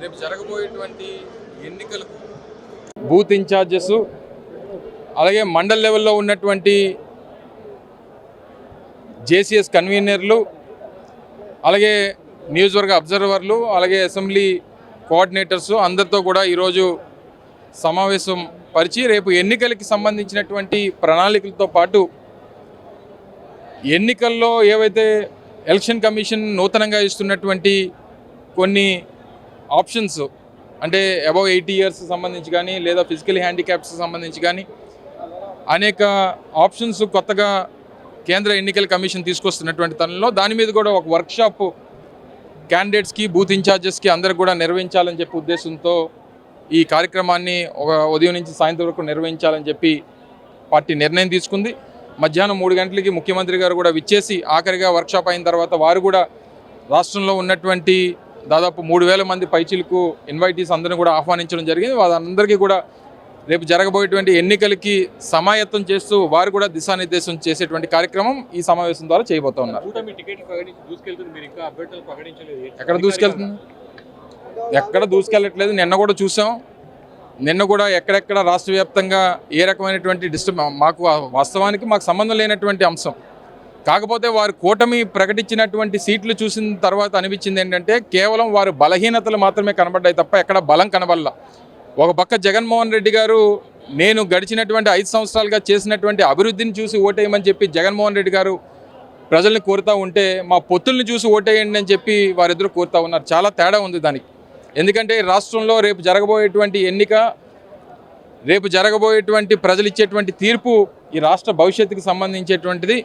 రేపు జరగబోయేటువంటి ఎన్నికలకు బూత్ ఇన్ఛార్జెస్ అలాగే మండల్ లెవెల్లో ఉన్నటువంటి జేసీఎస్ కన్వీనర్లు అలాగే నియోజకవర్గ అబ్జర్వర్లు అలాగే అసెంబ్లీ కోఆర్డినేటర్స్ అందరితో కూడా ఈరోజు సమావేశం పరిచి రేపు ఎన్నికలకి సంబంధించినటువంటి ప్రణాళికలతో పాటు ఎన్నికల్లో ఏవైతే ఎలక్షన్ కమిషన్ నూతనంగా ఇస్తున్నటువంటి కొన్ని ఆప్షన్స్ అంటే అబౌవ్ ఎయిటీ ఇయర్స్ సంబంధించి కానీ లేదా ఫిజికల్ హ్యాండిక్యాప్స్ సంబంధించి కానీ అనేక ఆప్షన్స్ కొత్తగా కేంద్ర ఎన్నికల కమిషన్ తీసుకొస్తున్నటువంటి తనలో. దాని మీద కూడా ఒక వర్క్షాప్ క్యాండిడేట్స్కి బూత్ ఇన్ఛార్జెస్కి అందరికి కూడా నిర్వహించాలని చెప్పి ఉద్దేశంతో ఈ కార్యక్రమాన్ని ఒక ఉదయం నుంచి సాయంత్రం వరకు నిర్వహించాలని చెప్పి పార్టీ నిర్ణయం తీసుకుంది. మధ్యాహ్నం మూడు గంటలకి ముఖ్యమంత్రి గారు కూడా విచ్చేసి ఆఖరిగా వర్క్షాప్ అయిన తర్వాత వారు కూడా రాష్ట్రంలో ఉన్నటువంటి దాదాపు మూడు వేల మంది పైచీలకు ఇన్వైటీస్ అందరిని కూడా ఆహ్వానించడం జరిగింది. వాళ్ళందరికీ కూడా రేపు జరగబోయేటువంటి ఎన్నికలకి సమాయత్తం చేస్తూ వారు కూడా దిశానిర్దేశం చేసేటువంటి కార్యక్రమం ఈ సమావేశం ద్వారా చేయబోతా ఉన్నారు. ఎక్కడ దూసుకెళ్తుంది? ఎక్కడ దూసుకెళ్ళట్లేదు. నిన్న కూడా చూసాం. నిన్న కూడా ఎక్కడెక్కడ రాష్ట్ర వ్యాప్తంగా ఏ రకమైనటువంటి డిస్టర్బ్ మాకు వాస్తవానికి మాకు సంబంధం లేనటువంటి అంశం. కాకపోతే వారు కూటమి ప్రకటించినటువంటి సీట్లు చూసిన తర్వాత అనిపించింది ఏంటంటే కేవలం వారు బలహీనతలు మాత్రమే కనబడ్డాయి తప్ప ఎక్కడ బలం కనబడల. ఒక పక్క జగన్మోహన్ రెడ్డి గారు నేను గడిచినటువంటి ఐదు సంవత్సరాలుగా చేసినటువంటి అభివృద్ధిని చూసి ఓటేయమని చెప్పి జగన్మోహన్ రెడ్డి గారు ప్రజల్ని కోరుతూ ఉంటే మా పొత్తుల్ని చూసి ఓటేయండి అని చెప్పి వారిద్దరు కోరుతూ ఉన్నారు. చాలా తేడా ఉంది దానికి. ఎందుకంటే రాష్ట్రంలో రేపు జరగబోయేటువంటి ఎన్నిక రేపు జరగబోయేటువంటి ప్రజలు ఇచ్చేటువంటి తీర్పు ఈ రాష్ట్ర భవిష్యత్తుకి సంబంధించేటువంటిది.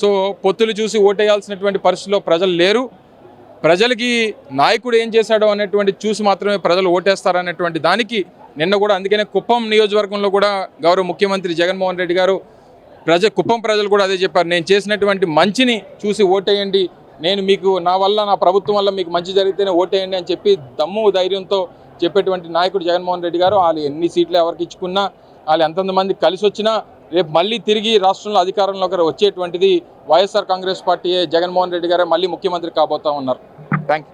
సో పొత్తులు చూసి ఓటేయాల్సినటువంటి పరిస్థితిలో ప్రజలు లేరు. ప్రజలకి నాయకుడు ఏం చేశాడో అనేటువంటి చూసి మాత్రమే ప్రజలు ఓటేస్తారనేటువంటి దానికి నిన్న కూడా అందుకనే కుప్పం నియోజకవర్గంలో కూడా గౌరవ ముఖ్యమంత్రి జగన్మోహన్ రెడ్డి గారు ప్రజ కుప్పం ప్రజలు కూడా అదే చెప్పారు. నేను చేసినటువంటి మంచిని చూసి ఓటేయండి. నేను మీకు నా వల్ల నా ప్రభుత్వం వల్ల మీకు మంచి జరిగితేనే ఓటేయండి అని చెప్పి దమ్ము ధైర్యంతో చెప్పేటువంటి నాయకుడు జగన్మోహన్ రెడ్డి గారు వాళ్ళు ఎన్ని సీట్లు ఎవరికి ఇచ్చుకున్నా వాళ్ళు ఎంతమంది కలిసి వచ్చినా రేపు మళ్ళీ తిరిగి రాష్ట్రంలో అధికారంలోకి వచ్చేటువంటిది YSR Congress party Jaganmohan Reddy గారే మళ్ళీ ముఖ్యమంత్రి కాబోతా ఉన్నారు. Thank you